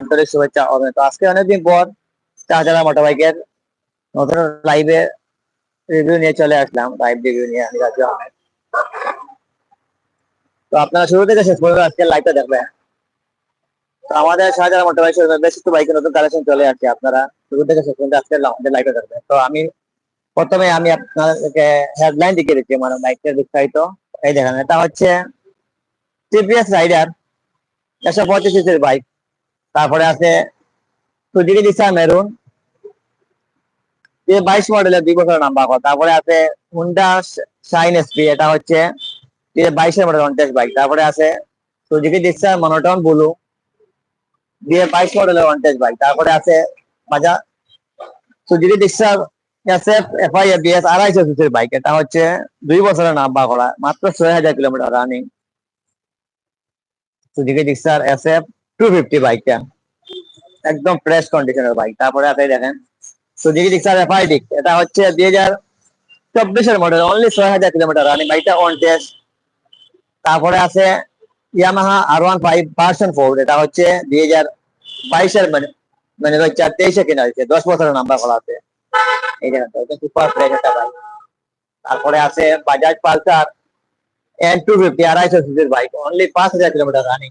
আন্তরিক শুভেচ্ছা হবে। তো আজকে অনেকদিন পর চার চালা মোটর বাইকের নতুন লাইভে রিভিউ নিয়ে চলে আসলাম। লাইভ রিভিউ নিয়ে আমি তো আপনারা শুরু থেকে শেষ পর্যন্ত আজকে লাইভটা দেখবেন। তো আমাদের শাহজাহান মোটর বাইক বেশ কিছু বাইকের নতুন কালেকশন চলে আসছে আপনারা। শুরু থেকে শেষ পর্যন্ত আজকে আমাদের লাইভটা দেখবেন। তো আমি প্রথমে আমি আপনাদেরকে হেডলাইন দেখিয়ে দিচ্ছি মানে বাইকের বিস্তারিত। এই দেখেন, এটা হচ্ছে টিপিএস রাইডার একশো পঁচিশ বাইক তারপরে আছে সুজুকি ডিসার মেরুন। যে বাইশ মডেলের দুই বছর নাম্বার তারপরে আছে হুন্ডা শাইন এসপি এটা হচ্ছে বাইশের মডেল অনটেস বাইক তারপরে আছে সুজুকি ডিসার মনোটন ব্লু দিয়ে বাইশ মডেলের অনটেস বাইক তারপরে আছে বাজা সুজুকি এবিএস আড়াইশো সিসির বাইক এটা হচ্ছে দুই বছরের নাম্বার করা মাত্র ছয় হাজার কিলোমিটার রানিং সুজুকি ডিসার এসএফ টু ফিফটি বাইকটা একদম ফ্রেশ কন্ডিশনের বাইক তারপরে আপনি দেখেন। সুজুকি ডিক্সার এফআইডিক এটা হচ্ছে দুই হাজার চব্বিশের মডেল অনলি ছয় হাজার কিলোমিটার রানিং বাইকটা অন টেস্ট তারপরে আছে Yamaha R one five version four এটা হচ্ছে দুই হাজার বাইশের মানে মানে হচ্ছে তেইশে কেনা হয়েছে। দশ বছরের নাম্বার করা আছে। এই এটা সুপার ফ্রেশ একটা বাইক তারপরে আছে Bajaj Pulsar N two fifty আড়াইশো সিসির বাইক অনলি পাঁচ হাজার কিলোমিটার রানিং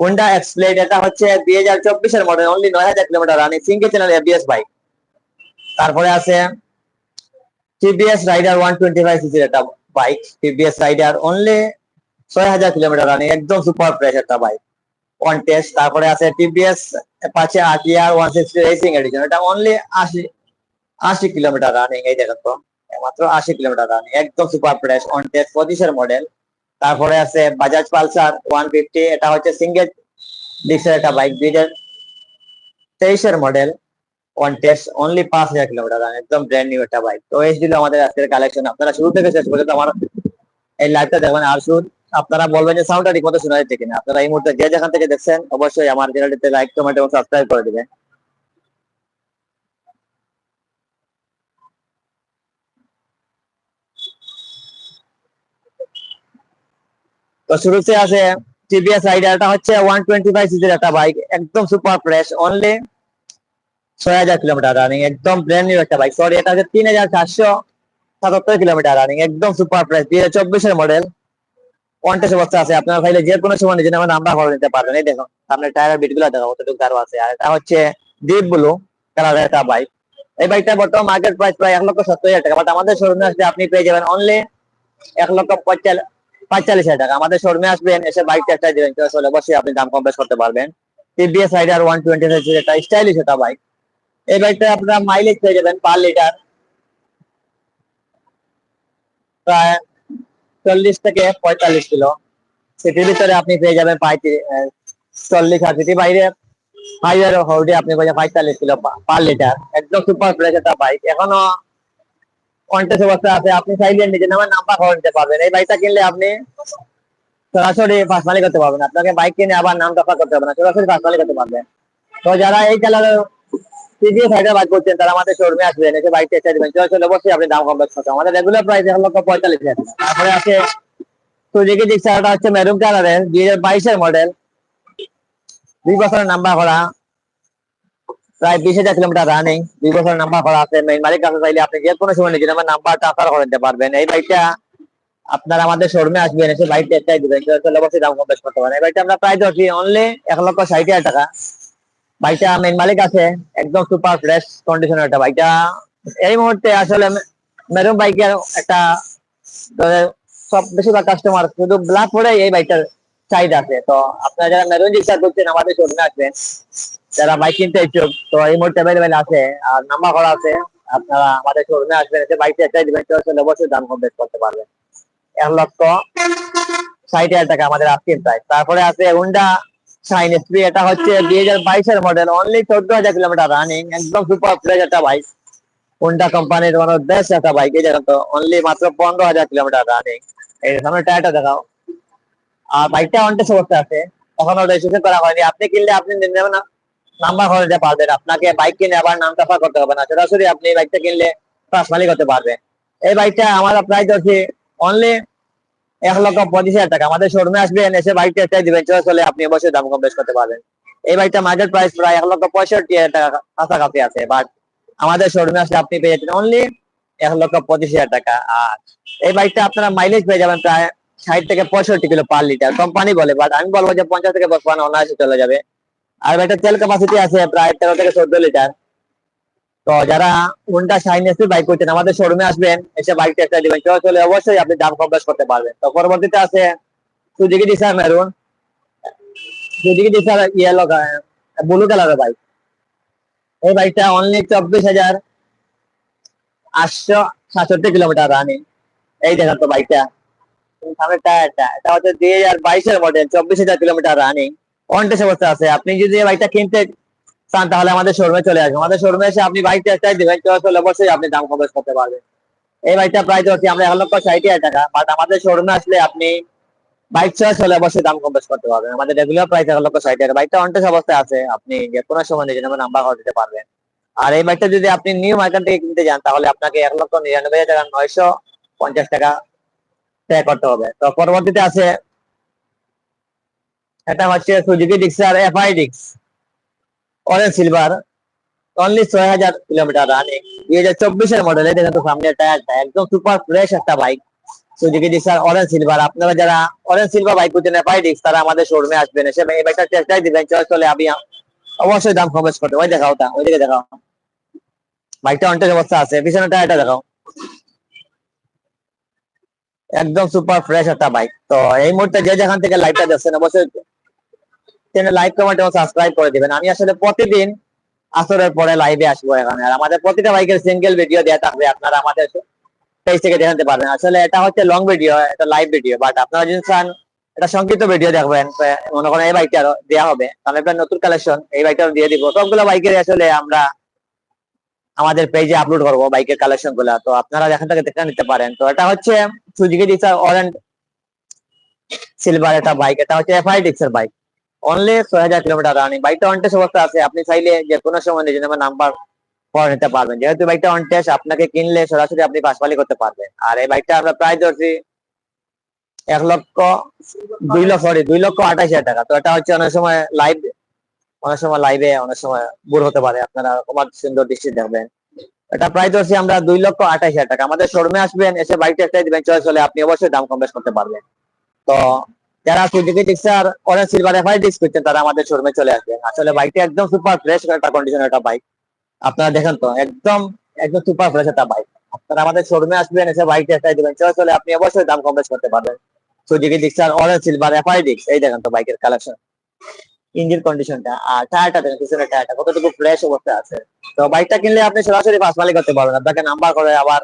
হোন্ডা এক্সপ্লেড এটা হচ্ছে দুই হাজার চব্বিশের মডেল অনলি নয় হাজার kilometre running single channel ABS bike তারপরে আছে TVS Raider one twenty five সিসির একটা বাইক টিভিএস রাইডার অনলি ছয় হাজার কিলোমিটার রানিং একদম সুপার ফ্রেশ একটা বাইক ওয়ান টেস্ট তারপরে আছে TVS Apache RTR one sixty racing edition এটা অনলি আশি আশি কিলোমিটার রানিং এই দেখেন তো মাত্র আশি কিলোমিটার রানিং একদম সুপার ফ্রেশ অন টেস্ট পঁচিশের মডেল তারপরে আছে বাজাজ পালসার ওয়ান ফিফটি এটা হচ্ছে সিঙ্গেল ডিক্সের একটা বাইক দুই তেইশের মডেল ওয়ান টেস্ট অনলি পাঁচ হাজার কিলোমিটার একদম ব্র্যান্ড নিউ একটা বাইক তো এই ছিল আমাদের আজকের কালেকশন আপনারা শুরু থেকে শেষ পর্যন্ত আমার এই লাইভটা দেখবেন। আর শুধু আপনারা বলবেন যে সাউন্ডটা ঠিক মতো শোনা যাচ্ছে কিনা। আপনারা এই মুহূর্তে যে যেখান থেকে দেখছেন, অবশ্যই আমার চ্যানেলটিতে লাইক কমেন্ট এবং সাবস্ক্রাইব করে দিবেন। তো শুরুতে আছে টিভিএস রাইডারটা হচ্ছে ওয়ান টোয়েন্টি ফাইভ সিসির একটা বাইক একদম সুপার ফ্রেশ অনলি ছয় হাজার কিলোমিটার রানিং একদম ব্র্যান্ড নিউ একটা বাইক সরি এটা হচ্ছে তিন হাজার চারশো সাতাত্তর কিলোমিটার রানিং একদম সুপার ফ্রেশ দুই হাজার চব্বিশের মডেল পঞ্চাশ অবস্থা আছে, আপনার ফাইলে যে কোনো সময় নিজের নামে নাম্বার করে নিতে পারবেন। এই দেখুন, সামনে টায়ারের বিটগুলো দেখো কতটুকু গারো আছে। আর এটা হচ্ছে ডিপ ব্লু কালারের একটা বাইক এই বাইকটা বর্তমান মার্কেট প্রাইস প্রায় এক লক্ষ সত্তর হাজার টাকা বাট আমাদের শোরুমে আসলে আপনি পেয়ে যাবেন অনলি এক লক্ষ পঁয়তাল্লিশ পঁয়তাল্লিশ হাজার টাকা। আমাদের শোরুমে আসবেন, এসে অবশ্যই আপনি দাম কম বেশ করতে পারবেন। Raider one twenty stylish bike এই বাইকটা আপনারা মাইলেজ পেয়ে যাবেন পার লিটার প্রায় চল্লিশ থেকে পঁয়তাল্লিশ কিলো। সিটির ভিতরে আপনি পেয়ে যাবেন চল্লিশ আর সিটি বাইরে হাইওয়ে আপনি পেয়ে যাবেন পঁয়তাল্লিশ কিলো পার লিটার একদম সুপার ফ্রেশ একটা বাইক এখনও অবস্থা আছে আপনি চাইলে নিজের নামে নাম্বার নিতে পারবেন। এই বাইকটা কিনলে আপনি সরাসরি পার্সোনালি করতে পারবেন। আপনাকে বাইক কিনে আবার নাম করতে হবে না, সরাসরি পার্সোনালি করতে পারবেন। তো যারা এই টিভিএস রাইডার বাইক করছেন, তারা আমাদের শোরুমে আসবেন, এসে বাইক দিবেন চলে আপনি দাম কম করতে আমাদের রেগুলার প্রাইস লক্ষ পঁয়তাল্লিশ হাজার। তারপরে আছে সুজুকি ডিক্সারটা হচ্ছে মেরুন কালারের দুই হাজার বাইশের মডেল দুই বছরের নাম্বার করা। প্রায় বিশ হাজার কিলোমিটার রানিং দুই বছরের নাম্বার করা আছে মেইন মালিক কাছে চাইলে আপনি যে কোনো সময় নিজের নাম্বার নাম্বার ট্রান্সফার করে নিতে পারবেন। এই বাইকটা আপনার আমাদের শোরুমে আসবেন, এসে বাইক টেস্টাই দিবেন তাহলে অবশ্যই দাম কম বেশ করতে পারেন এই বাইকটা আমরা প্রায় ধরছি অনলি এক লক্ষ ষাট হাজার টাকা। বাইকটা মেন মালিক আছে, একদম সুপার ফ্রেশ কন্ডিশনের একটা বাইকটা এই মুহূর্তে আসলে মেরুন বাইকের একটা সব বেশিরভাগ কাস্টমার শুধু ব্ল্যাক পরে এই বাইকটার চাহিদা আছে। তো আপনারা যারা মেরুন রিক্সা করছেন, আমাদের শোরুমে আসবেন। যারা বাইক কিনতে ইচ্ছুক, তো এই মুহূর্তে অ্যাভেলেবেল আছে। আর নাম্বার করা আছে। আপনারা আমাদের শোরুমে আসবেন, এসে বাইকটা একটাই দিবেন আসলে অবশ্যই দাম কম করতে পারবেন। এক লক্ষ ষাট হাজার টাকা আমাদের আস্কিং প্রাইস তারপরে আছে হুন্ডা শাইন এসপি এটা হচ্ছে দুই হাজার বাইশের মডেল অনলি চোদ্দ হাজার কিলোমিটার রানিং একদম সুপার ফ্রেশ একটা বাইক হুন্ডা কোম্পানির ওয়ান অফ বেস্ট একটা বাইক এই জায়গা তো অনলি মাত্র পনেরো হাজার কিলোমিটার রানিং এই সামনে টায়ারটা দেখাও। আর বাইকটা অনটেস অবস্থা আছে। এখনও রেজিস্ট্রেশন করা হয়নি। আপনি কিনলে আপনি নেবেন নাম্বার দিতে পারবেন। আপনাকে বাইক কিনে আবার নাম টাফা করতে হবে না। সরাসরি আপনি বাইকটা কিনলে পাঁচ মালিক হতে পারবেন এই বাইকটা আমার প্রাইস হচ্ছে অনলি এক লক্ষ পঁচিশ হাজার টাকা। আমাদের শোরুমে আসবেন এসে বাইকটা একটাই দিবেন। চলে আপনি অবশ্যই দাম কম বেশ করতে পারবেন। এই বাইকটা মার্কেট প্রাইস প্রায় এক লক্ষ পঁয়ষট্টি হাজার টাকা কাছাকাছি আছে। বাট আমাদের শোরুমে আসলে আপনি পেয়ে যাচ্ছেন অনলি এক লক্ষ পঁচিশ হাজার টাকা। আর এই বাইকটা আপনারা মাইলেজ পেয়ে যাবেন প্রায় ষাট থেকে পঁয়ষট্টি কিলো পার লিটার কোম্পানি বলে বাট আমি বলব যে পঞ্চাশ থেকে পঁচপান্ন অনায়াসে চলে যাবে। আর বাইকটা তেল ক্যাপাসিটি আছে প্রায় তেরো থেকে চোদ্দ লিটার তো যারা হুন্ডা শাইন এসপি বাইক করছেন, আমাদের শোরুমে আসবেন, এসে বাইক টেস্ট দিবেন। চলে অবশ্যই আপনি দাম কম বেশ করতে পারবেন। তো পরবর্তীতে আছে সুজুকি ডিসার মেরুন সুজুকি ডিসার ইয়েলো ব্লু কালারের বাইক এই বাইকটা অনলি চব্বিশ হাজার আটশো সাতষট্টি কিলোমিটার রানিং এই দেখেন তো বাইকটা সামনে টায়ারটা এটা হচ্ছে দুই হাজার বাইশের মডেল চব্বিশ হাজার কিলোমিটার রানিং অবস্থা আছে। আপনি যদি বাইকটা কিনতে চান, তাহলে আমাদের শোরুমে চলে আসবেন। আমাদের শোরুমে এসে আপনি বাইকটা একটাই দিবেন চলে অবশ্যই আপনি দাম কম বেশ করতে পারবেন। এই বাইকটা প্রাইস হচ্ছে, আমরা এক লক্ষ ষাট হাজার টাকা। বাট আমাদের শোরুমে আসলে আপনি বাইক চয়েস হলে অবশ্যই দাম করতে পারবেন। আমাদের রেগুলার প্রাইস এক লক্ষ ষাট টাকা। বাইকটা অবস্থায় আছে। আপনি যে কোনো সময় নিজের নামে নাম্বার করে দিতে পারবেন। আর এই বাইকটা যদি আপনি নিউ মার্কেট থেকে কিনতে যান, তাহলে আপনাকে এক লক্ষ নিরানব্বই হাজার টাকা নয়শো পঞ্চাশ টাকা করতে হবে। তো পরবর্তীতে আছে এটা হচ্ছে সুজুকি ডিক্সার এফআই ডিক্স অরেঞ্জ সিলভার অনলি ছয় হাজার কিলোমিটার রানিং দুই হাজার চব্বিশের মডেল দেখেন তো সামনে টায়ারটা একদম সুপার ফ্রেশ একটা bike Suzuki Gixxer orange silver আপনারা যারা অরেঞ্জ সিলভার বাইক করছেন এফআই ডিক্স তারা আমাদের শোরুমে আসবেন। এসে এই বাইকটা চেষ্টাই দিবেন। চলে চলে আমি অবশ্যই দাম কমেস করতে ওই দেখাও ওটা ওইদিকে দেখাও। বাইকটা অনটেজ অবস্থা আছে। পিছনে টায়ারটা দেখাও। একদম সুপার ফ্রেশ একটা বাইক তো এই মুহূর্তে যে যেখান থেকে লাইভটা দেখছেন, অবশ্যই চ্যানেল লাইক কমেন্ট এবং সাবস্ক্রাইব করে দিবেন। আমি আসলে প্রতিদিন আসরের পরে লাইভে আসব এখানে। আর আমাদের প্রতিটা বাইকের সিঙ্গেল ভিডিও দেওয়া থাকবে, আপনারা আমাদের পেজ থেকে দেখাতে পারবেন। আসলে এটা হচ্ছে লং ভিডিও এটা লাইভ ভিডিও বাট আপনারা যদি চান, এটা সংক্ষিপ্ত ভিডিও দেখবেন মনে করেন এই বাইকটা দেওয়া হবে। তাহলে একটা নতুন কালেকশন এই বাইকটা দিয়ে দিব। সবগুলো বাইকের আসলে আমরা আমাদের পেজে আপলোড করব বাইকের কালেকশনগুলা। তো আপনারা এখান থেকে দেখে নিতে পারেন। তো এটা হচ্ছে সুজুকি ডিক্সার অরেঞ্জ সিলভার একটা বাইক এটা হচ্ছে এফআই ডিক্সের বাইক অনলি ছয় হাজার কিলোমিটার রানিং বাইকটা অন টেস্ট অবস্থা আছে। আপনি চাইলে যে কোনো সময় নিজের নামে নাম্বার করে নিতে পারবেন। যেহেতু বাইকটা অন টেস্ট আপনাকে কিনলে সরাসরি আপনি পাশমালি করতে পারবেন। আর এই বাইকটা আমরা প্রায় ধরছি এক লক্ষ, দুই লক্ষ সরি দুই লক্ষ আঠাশ হাজার টাকা। তো এটা হচ্ছে অনেক সময় লাইভ অনেক সময় লাইভে অনেক সময় বুর হতে পারে। আপনারা তোমার সুন্দর দৃষ্টি দেখবেন। এটা প্রায় ধরছি আমরা দুই লক্ষ আঠাশ হাজার টাকা। আমাদের শোরুমে আসবেন, এসে বাইকটা একটাই দিবেন চয়েস হলে আপনি অবশ্যই দাম কম বেশ করতে পারবেন। তো যারা সুজুকি অরেঞ্জ সিলভার এফআই ডিক্স করছেন, তারা আমাদের শোরুমে চলে আসবেন। আসলে বাইকটা একদম সুপার ফ্রেশ একটা কন্ডিশনের একটা বাইক আপনারা দেখেন তো, একদম একদম সুপার ফ্রেশ একটা বাইক আপনারা আমাদের শোরুমে আসবেন, এসে বাইকটা একটাই দিবেন চয়েস হলে আপনি অবশ্যই দাম কম করতে পারবেন। Suzuki Gixxer orange silver FI ডিক্স এই দেখেন তো বাইকের কালেকশন ইঞ্জিন কন্ডিশনটা, আর টায়ারটা দেখেন, পিছনের টায়ারটা, কতটুকু ফ্রেশ অবস্থায় আছে। তো বাইকটা কিনলে আপনি সরাসরি পাঁচ মালিক করতে পারবেন আপনাকে নাম্বার করে আবার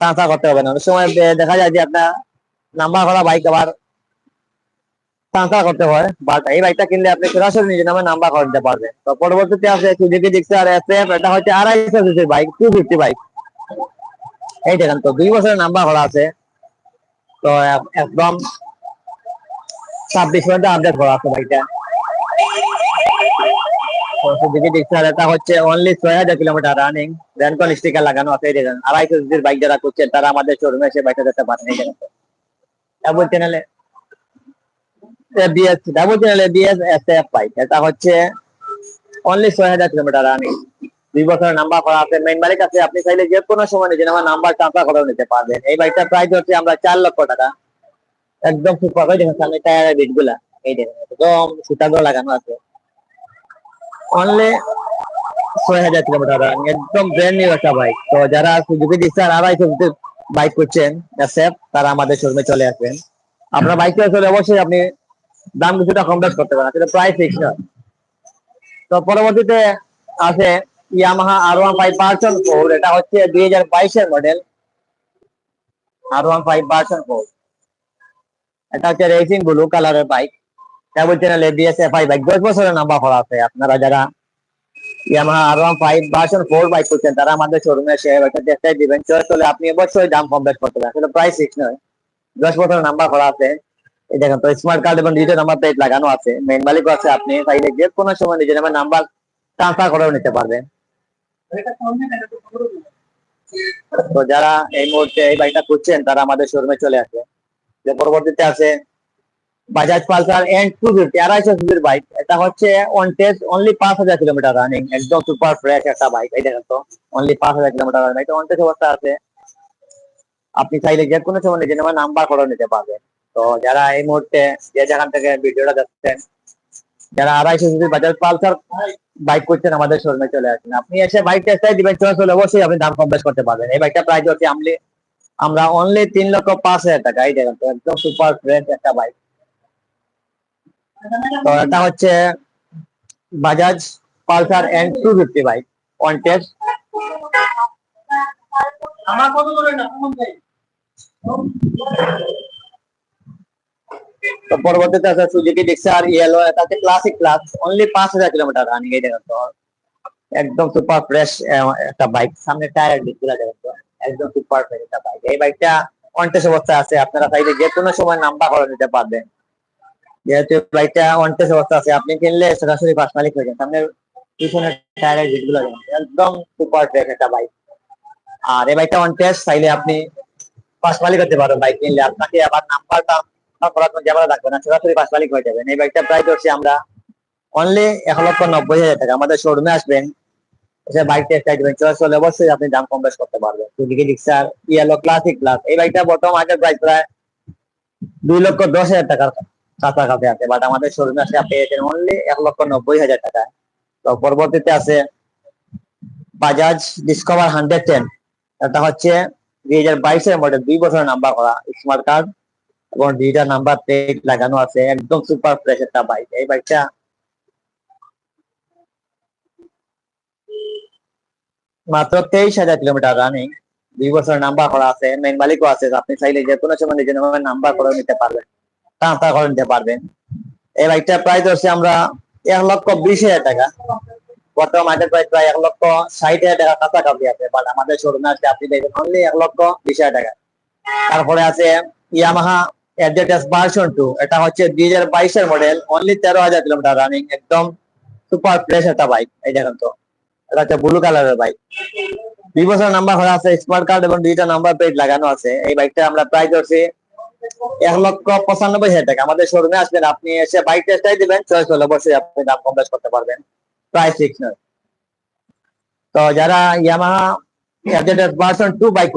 ট্রান্সফার করতে হবে না। অনেক সময় দেখা যায় যে আপনার নাম্বার করা বাইক আবার করতে হয় বাট এই বাইকটা কিনলে আপনি সরাসরি নিজের নামে নাম্বার করে দিতে পারবেন। তো পরবর্তীতে আছে ডিক্সার এসএফ এটা হচ্ছে আড়াইশো সিসির বাইক টু ফিফটি বাইক এই দেখেন তো, দুই বছরের নাম্বার করা আছে। তো একদম ছাব্বিশ পর্যন্ত আপডেট করা আছে বাইকটা সুজুকি হচ্ছে অনলি ছয় হাজার কিলোমিটার রানিং স্টিকার লাগানো আছে আড়াইশো বাইক যারা করছেন তারা আমাদের শোরুমে এসে বাইকটা দেখতে পারেন ডাবল চ্যানেলে ডাবল বাইক এটা হচ্ছে অনলি ছয় হাজার কিলোমিটার রানিং দুই বছরের নাম্বার করা আছে। মেইন মালিক আছে, আপনি চাইলে যে কোনো সময় নিজের আমার নাম্বার ট্রান্সফার করে নিতে পারবেন। এই বাইকটার প্রাইস হচ্ছে আমরা চার লক্ষ টাকা। একদম সুপার দেখেন, সামনে টায়ারের বিটগুলা। অনলি ছয় হাজার একদম বাইক তো যারা বাইক করছেন সেফ তারা আমাদের চলে আসবেন। আপনার আসলে অবশ্যই আপনি দাম কিছুটা কম বেশ করতে পারেন প্রায় ফিক্স তো পরবর্তীতে আছে Yamaha R one five version four এটা হচ্ছে দুই হাজার বাইশের model R one five version four এটা হচ্ছে রেসিং ব্লু কালারের বাইক চ্যানেল দশ বছরের নাম্বার করা আছে। আপনারা যারা Yamaha R one five version four bike করছেন, তারা আমাদের শোরুমে এসে একটা দিবেন। চয়েস আপনি অবশ্যই দাম কম বেশ করতে পারেন। নয়, দশ বছরের নাম্বার করা আছে। দেখেন তো স্মার্ট কার্ড এবং ডিজিটাল নাম্বার প্লেট লাগানো আছে। আছে, আপনি যে কোনো সময় নিজের নামে নাম্বার ট্রান্সফার করেও নিতে পারবেন। তো যারা এই মুহূর্তে এই বাইকটা করছেন তারা আমাদের শোরুমে চলে আসে। যে পরবর্তীতে আছে Bajaj Pulsar N two fifty আড়াইশো সিসির বাইক এটা হচ্ছে অন টেস্ট অনলি পাঁচ হাজার কিলোমিটার রানিং একদম সুপার ফ্রেশ একটা বাইক এই দেখেন তো। অনলি পাঁচ হাজার কিলোমিটার রানিং এটা অন টেস্ট অবস্থা আছে। আপনি চাইলে যে কোনো সময় নিজের নামে নাম্বার করে নিতে পারবেন। তো যারা এই মুহূর্তে যে যেখান থেকে ভিডিওটা দেখছেন, যারা আড়াইশো সিসি বাজাজ পালসার বাইক করছেন, আমাদের শোরুমে চলে আসেন। আপনি এসে বাইক টেস্টাই দিবেন চয়েস হলে অবশ্যই আপনি দাম কম বেশ করতে পারবেন। এই বাইকটা প্রাইস হচ্ছে আমলি আমরা অনলি তিন লক্ষ পাঁচ হাজার টাকা, এই দেখেন তো, একদম সুপার ফ্রেশ একটা বাইক তো এটা হচ্ছে Bajaj Pulsar N two fifty bike on test তো? পরবর্তীতে আছে সুজুকি ডিক্সার ইয়েলো এটা হচ্ছে ক্লাসিক ক্লাস অনলি পাঁচ হাজার কিলোমিটার রানিং এই দেখেন তো একদম সুপার ফ্রেশ একটা বাইক সামনে টায়ার ডিসগুলো দেখেন তো একদম সুপার ফ্রেশ একটা বাইক এই বাইকটা অনটেস অবস্থা আছে আপনারা চাইলে যে কোনো সময় নাম্বার করে নিতে পারবেন। যেহেতু বাইকটা অনটেস অবস্থা আছে, আপনি কিনলে সরাসরি পাঁচ মালিক হয়ে যান। সামনে পিছনে টায়ারের দেখেন একদম সুপার ফ্রেশ একটা বাইক আর এই বাইকটা অনটেস চাইলে আপনি পাঁচ মালিক হতে পারবেন বাইক কিনলে। আপনাকে আবার নাম্বারটা করার কোনো ঝামেলা থাকবে না। সরাসরি পাঁচ মালিক হয়ে যাবেন। এই বাইকটা প্রায় ধরছি আমরা অনলি এক লক্ষ নব্বই হাজার টাকা। আমাদের শোরুমে আসবেন, এসে বাইক টেস্ট দিবেন চয়েস হলে অবশ্যই আপনি দাম কম বেশ করতে পারবেন। Suzuki Gixxer yellow classic plus এই বাইকটা বর্তমান মার্কেট প্রাইস প্রায় দুই লক্ষ দশ হাজার টাকার কাছাকাছি আছে বাট আমাদের শোরুমে আসে আপনি পেয়েছেন অনলি এক লক্ষ নব্বই হাজার টাকা। তো পরবর্তীতে আছে বাজাজ ডিসকভার হান্ড্রেড টেন এটা হচ্ছে দুই হাজার বাইশের মডেল দুই বছরের নাম্বার করা স্মার্ট কার্ড এবং ডিজিটাল নাম্বার প্লেট লাগানো আছে, একদম সুপার ফ্রেশ একটা বাইক এই বাইকটা মাত্র তেইশ হাজার কিলোমিটার রানিং দুই বছর নাম্বার করা আছে মেন মালিকও আছে, আপনি চাইলে যে কোনো সময় নিজের নাম্বার করে নিতে পারবেন। ট্রান্সফার করে নিতে পারবেন। এই বাইকটা প্রাইস হচ্ছে আমরা এক লক্ষ বিশ হাজার টাকা। বর্তমান মার্কেট প্রাইস প্রায় এক লক্ষ ষাট হাজার টাকা কাছাকাছি আছে বাট আমাদের শোরুমে আছে, আপনি দেখবেন অনলি এক লক্ষ বিশ হাজার টাকা। তারপরে আছে ইয়ামাহা এফজেডএস ভার্সন টু এটা হচ্ছে দুই হাজার বাইশের মডেল অনলি তেরো হাজার কিলোমিটার রানিং একদম সুপার ফ্রেশ একটা বাইক এই দেখেন তো। এটা হচ্ছে ব্লু কালারের বাইক দুই বছর নাম্বার করা আছে স্মার্ট কার্ড এবং দুইটা নাম্বার প্লেট লাগানো আছে। এই বাইকটা আমরা প্রাইস ধরছি এক লক্ষ পঁচানব্বই হাজার টাকা। আমাদের শোরুমে আসবেন, আপনি এসে বাইক টেস্টাই দিবেন চয়েস হলে অবশ্যই আপনি দাম কম করতে পারবেন। প্রাইস ফিক্স তো যারা ইয়ামাহা ভার্সন বাইক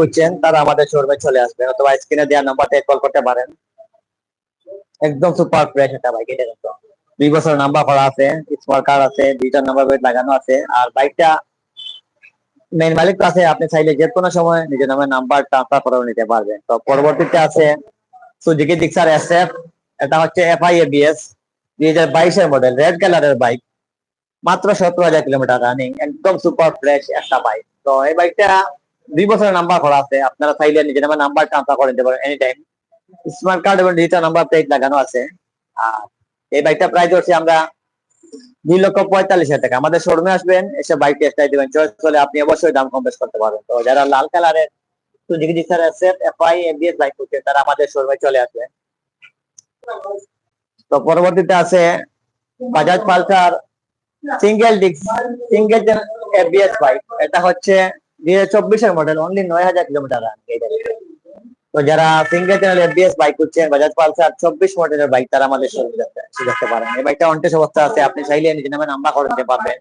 তারা আমাদের শোরুমে চলে আসবেন, অথবা স্ক্রিনে দেওয়া কল করতে পারেন। একদম সুপার ফ্রেশ একটা বাইক এটা দুই বছর নাম্বার করা আছে স্মার্ট কার্ড আছে নাম্বার প্লেট লাগানো আছে, আর বাইকটা মেইন মালিক আছে, আপনি চাইলে যে কোনো সময় নিজের নামে নাম্বার ট্রান্সফার করে নিতে পারবেন। তো পরবর্তীতে আছে সুজুকি ডিক্সার এসএফ এটা হচ্ছে দুই হাজার বাইশের মডেল রেড কালারের বাইক মাত্র সতেরো হাজার কিলোমিটার রানিং একদম সুপার ফ্রেশ একটা বাইক তো এই বাইকটা দুই বছরের নাম্বার করা আছে, আপনারা চাইলে নিজের নামে নাম্বার ট্রান্সফার করে নিতে পারেন এনি টাইম স্মার্ট কার্ড এবং ডিজিটাল নাম্বার প্লেট লাগানো আছে। আর এই বাইকটা প্রাইস হচ্ছে আমরা দুই লক্ষ পঁয়তাল্লিশ হাজার টাকা। আমাদের শোরুমে আসবেন, এসে বাইক টেস্টাই দিবেন। চয়েস হলে আপনি অবশ্যই দাম কম বেশ করতে পারবেন। তো যারা লাল কালারের সুজুকি স্যার এসএফ এফআই, এমবিএস লাইক করছে তারা আমাদের শোরুমে চলে আসবে তো পরবর্তীতে আছে Bajaj Pulsar single disc, single ABS bike, এটা হচ্ছে দুই হাজার চব্বিশের মডেল অনলি নয় হাজার কিলোমিটার রান তো যারা সিঙ্গেল চ্যানেল এবিএস বাইক করছেন বাজাজ পালসার চব্বিশ মডেলের বাইক তারা আমাদের শোরুমে দেখতে পারেন। এই বাইকটা অনটেস অবস্থা আছে। আপনি চাইলে নিজের নামে নাম্বার করে নিতে পারবেন।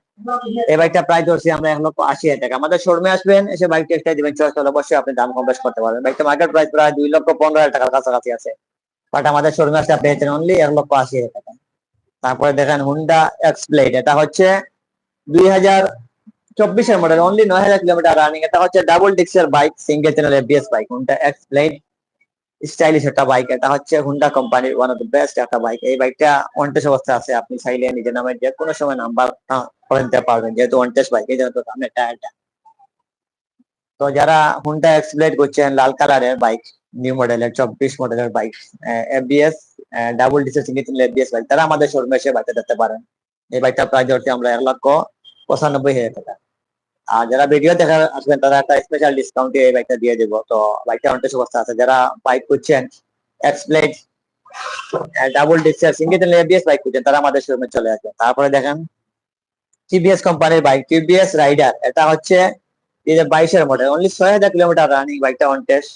এই বাইকটা প্রায় ধরছি আমরা এক লক্ষ আশি হাজার টাকা। আমাদের শোরুমে আসবেন, এসে বাইক টেস্টাই দিবেন, চয়েস হলে অবশ্যই আপনি দাম কম বেশ করতে পারবেন। বাইকটা মার্কেট প্রাইস প্রায় দুই লক্ষ পনেরো হাজার টাকার কাছাকাছি আছে। বাট আমাদের শোরুমে আসলে আপনি পেয়েছেন অনলি এক লক্ষ আশি হাজার টাকা। তারপরে দেখেন হুন্ডা এক্সপ্লেড এটা হচ্ছে দুই হাজার চব্বিশের মডেল অনলি নয় হাজার কিলোমিটার রানিং এটা হচ্ছে double ডিক্সের bike single channel ABS bike কোনটা এক্সপ্লেন স্টাইলিশ একটা বাইক এটা হচ্ছে হুন্ডা কোম্পানির ওয়ান অফ দ্য বেস্ট একটা বাইক এই বাইকটা ওয়ান্টেস অবস্থা আছে। আপনি চাইলে নিজের নামে যে কোনো সময় নাম্বার করে নিতে পারবেন। যেহেতু ওয়ান্টেস বাইক এই জন্য তো সামনে টায়ারটা তো যারা হুন্ডা এক্সপ্লেট করছেন, লাল কালারের বাইক নিউ মডেলের চব্বিশ মডেলের bike ABS double disc single channel ABS bike তারা আমাদের শোরুমে এসে বাইকটা দেখতে পারেন। এই বাইকটা প্রাইস হচ্ছে আমরা এক লক্ষ পঁচানব্বই হাজার টাকা। আর যারা ভিডিও দেখা আসবেন, তারা একটা স্পেশাল ডিসকাউন্টে এই বাইকটা দিয়ে দেবো। তো বাইকটা অনেক অবস্থা আছে। যারা বাইক করছেন Xblade double disc single ABS bike করছেন তারা আমাদের শোরুমে চলে আসবেন। তারপরে দেখেন টিভিএস কোম্পানির বাইক টিভিএস রাইডার এটা হচ্ছে দুই হাজার বাইশের মডেল অনলি ছয় হাজার কিলোমিটার রানিং বাইকটা অন টেস্ট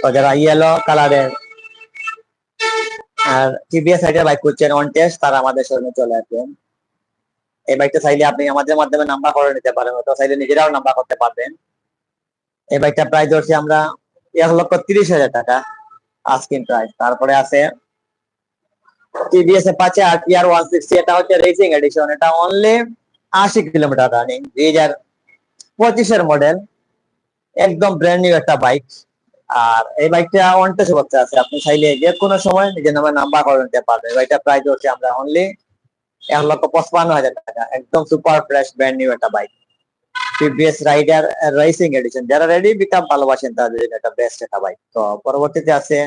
তো যারা ইয়েলো কালারের আর টিভিএস রাইডার বাইক করছেন অন টেস্ট তারা আমাদের শোরুমে চলে আসবেন। এই বাইকটা চাইলে আপনি আমাদের মাধ্যমে নাম্বার করে নিতে পারেন, অথবা চাইলে নিজেরাও নাম্বার করতে পারবেন। এই বাইকটা প্রাইস ধরছি আমরা এক লক্ষ তিরিশ হাজার টাকা আস্কিং প্রাইস তারপরে আছে টিভিএস পাচ্ছে আর টিআর ওয়ান সিক্সটি এটা হচ্ছে রেসিং এডিশন এটা অনলি আশি কিলোমিটার রানিং দুই হাজার পঁচিশের মডেল একদম ব্র্যান্ড নিউ একটা বাইক আর এই বাইকটা টেস্ট করতে আছে, আপনি চাইলে যে কোনো সময় নিজের নামে নাম্বার করে নিতে পারবেন। বাইকটা প্রাইস হচ্ছে আমরা অনলি এক লক্ষ পঁচপান্ন হাজার টাকা, একদম সুপার ফ্রেশ ব্র্যান্ড নিউ একটা bike TVS Raider racing edition যারা রেডি পিকআপ ভালোবাসেন তাদের জন্য একটা বেস্ট একটা বাইক তো পরবর্তীতে আছে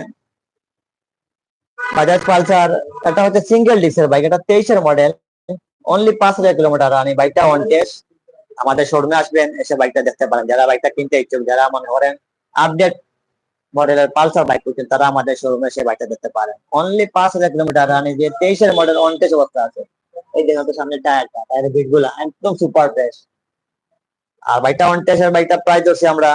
বাজাজ পালসার এটা হচ্ছে সিঙ্গেল ডিস্কের বাইক এটা তেইশের মডেল অনলি পাঁচ হাজার কিলোমিটার রানি বাইকটা অন টেস্ট আমাদের শোরুমে আসবেন, এসে বাইকটা দেখতে পারেন। যারা বাইকটা কিনতে ইচ্ছুক, যারা মনে করেন আপডেট মডেলের পালসার বাইক করছেন, তারা আমাদের শোরুমে এসে বাইকটা দেখতে পারেন। অনলি পাঁচ হাজার কিলোমিটার রানি যে তেইশের মডেল অন টেস্ট অবস্থা আছে। এই দেখুন তো সামনে টায়ারটা টায়ারের বিটগুলা একদম সুপার ফ্রেশ আর বাইকটা অন টেস্টের বাইকটা প্রাইস হচ্ছে আমরা।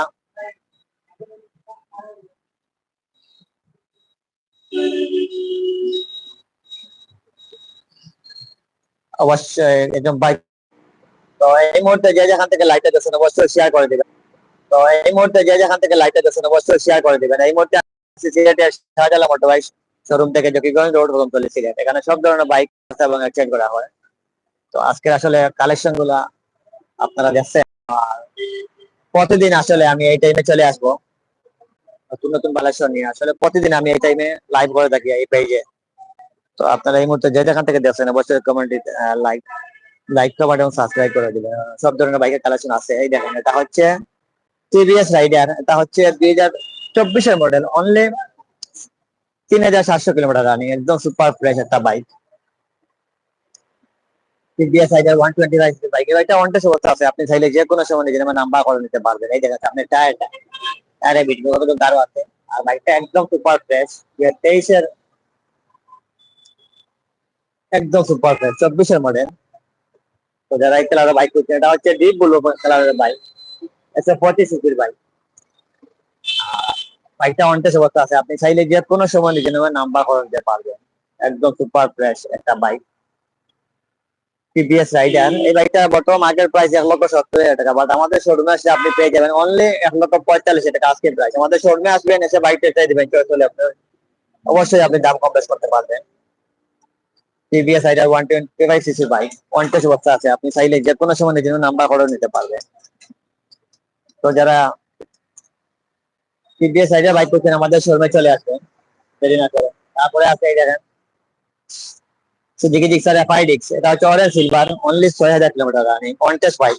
অবশ্যই, একদম বাইক তো এই মুহূর্তে যে যেখান থেকে লাইটটা দেখছেন অবশ্যই শেয়ার করে দিবেন। তো এই মুহূর্তে যে যেখান থেকে লাইটটা দেখছেন অবশ্যই শেয়ার করে দিবেন। এই মুহূর্তে সিলেটের শাহজালাল মোটর বাইক শোরুম থেকে জকিগঞ্জ রোড প্রথমতলি সিলেট। এখানে সব ধরনের বাইক এবং এক্সচেঞ্জ করা হয়। তো আজকের আসলে কালেকশনগুলা আপনারা দেখছেন, আর প্রতিদিন আসলে আমি এই টাইমে চলে আসব। নতুন নতুন কালেকশন নিয়ে। আসলে প্রতিদিন আমি এই টাইমে লাইভ করে থাকি এই পেজে তো আপনারা এই মুহূর্তে যে যেখান থেকে দেখছেন, অবশ্যই কমেন্ট লাইক লাইক কমেন্ট এবং সাবস্ক্রাইব করে দিবেন। সব ধরনের বাইকের কালেকশন আছে। এই দেখেন, এটা হচ্ছে টিভিএস রাইডার এটা হচ্ছে দুই হাজার চব্বিশের মডেল অনলি তিন হাজার সাতশো কিলোমিটার রানিং একদম সুপার ফ্রেশ একটা বাইক ওয়ান আছে। আপনি চাইলে যে কোনো সময় নিজের নাম্বার করে নিতে পারবেন। এই আপনি টায়ারটা টায়ারে বিট কত আছে। আর বাইকটা একদম সুপার ফ্রেশ তেইশের একদম সুপার ফ্রেশ চব্বিশের মডেল তো যারা এই কালারের বাইক করছেন এটা হচ্ছে ডিপ ব্লু কালারের বাইক এটা ফর্টি সিসির বাইক বাইকটা অনটেস অবস্থা আছে। আপনি চাইলে যে কোনো সময় নিজের নামে নাম্বার করে নিতে পারবেন। একদম সুপার ফ্রেশ একটা বাইক টিভিএস রাইডার এই বাইকটা বর্তমান মার্কেট প্রাইস এক লক্ষ সত্তর হাজার টাকা বাট আমাদের শোরুমে আসলে আপনি পেয়ে যাবেন অনলি এক লক্ষ পঁয়তাল্লিশ টাকা আজকের প্রাইস আমাদের শোরুমে আসবেন এসে বাইকটা চাই দিবেন চয়েস হলে আপনি। অবশ্যই আপনি দাম কম বেশ করতে পারবেন। TVS Raider one twenty five CC bike test অবস্থা আছে। আপনি চাইলে যে কোনো সময় নিজের নাম্বার করে নিতে পারবেন। তো যারা টিভিএস রাইডার বাইক করছেন আমাদের শোরুমে চলে আসবেন। দেরি না করে। তারপরে আছে এই দেখেন। সুজুকি জিক্সার এফআই ডিক্স এটা হচ্ছে অরেঞ্জ সিলভার অনলি ছয় হাজার kilometre running on test bike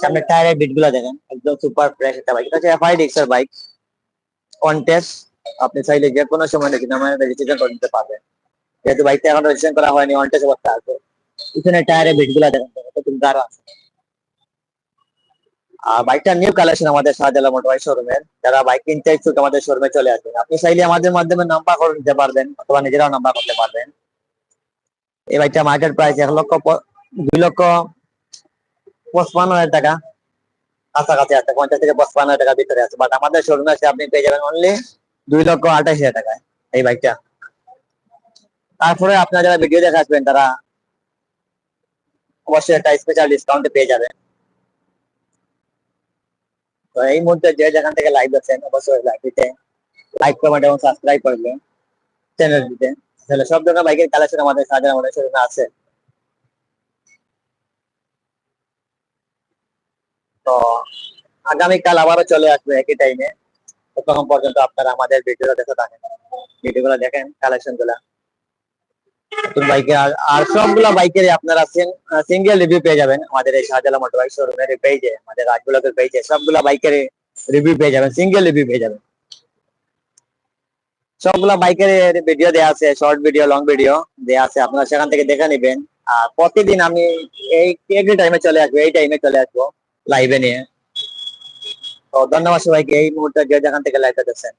সামনে টায়ারের বিটগুলো দেখেন একদম সুপার ফ্রেশ একটা বাইক এটা হচ্ছে এফআই ডিক্স এর বাইক অন টেস্ট আপনি চাইলে যে কোনো সময় নাকি নামে রেজিস্ট্রেশন করে নিতে পারবেন যেহেতু বাইকটা এখন রেজিস্ট্রেশন করা হয়নি অন টেস্ট অবস্থা আছে পিছনে টায়ারের বিটগুলো দেখেন কত গাঢ় আছে আর বাইকটা নিউ কালেকশন আমাদের শাহজালাল মোটর বাইক শোরুমের যারা বাইক কিনতে ইচ্ছুক আমাদের শোরুমে চলে আসবেন। আপনি চাইলে আমাদের মাধ্যমে নাম্বার করে নিতে পারবেন, অথবা নিজেরাও নাম্বার করতে পারবেন। এই বাইকটা মার্কেট প্রাইস এক লক্ষ দুই লক্ষ পঁচপান্ন হাজার টাকা। কাছাকাছি আছে, পঞ্চাশ থেকে পঁচপান্ন হাজার টাকার ভিতরে আছে। বাট আমাদের শোরুমে আছে, আপনি পেয়ে যাবেন অনলি দুই লক্ষ আঠাশ হাজার টাকায় এই বাইকটা তারপরে আপনারা যারা ভিডিও দেখে আসবেন, তারা অবশ্যই একটা স্পেশাল ডিসকাউন্টে পেয়ে যাবেন। তো এই মুহূর্তে যে যেখান থেকে লাইভ আছেন অবশ্যই লাইভটিতে লাইক কমেন্ট এবং সাবস্ক্রাইব করবেন চ্যানেলটিতে তাহলে সব ধরনের বাইকের কালেকশন আমাদের সাজান আমাদের শোরুমে আছে। তো আগামীকাল আবারও চলে আসবে একই টাইমে তখন পর্যন্ত আপনারা আমাদের ভিডিওটা দেখে থাকেন। ভিডিওগুলো দেখেন কালেকশনগুলা। নতুন বাইকের আর- সবগুলা বাইকেরই আপনারা সিঙ্গেল রিভিউ পেয়ে যাবেন আমাদের এই শাহজালাল মোটর বাইক শোরুমের পেজে আমাদের রাজগুলাকের পেজে সবগুলা বাইকের রিভিউ পেয়ে যাবেন সিঙ্গেল রিভিউ পেয়ে যাবেন। সবগুলা বাইকের ভিডিও দেওয়া আছে শর্ট ভিডিও লং ভিডিও দেওয়া আছে, আপনারা সেখান থেকে দেখে নেবেন। আর প্রতিদিন আমি এই একই টাইমে চলে আসব, এই টাইমে চলে আসব লাইভে নিয়ে। তো ধন্যবাদ সবাইকে, এই মুহূর্তে যে যেখান থেকে লাইভটা দেখছেন।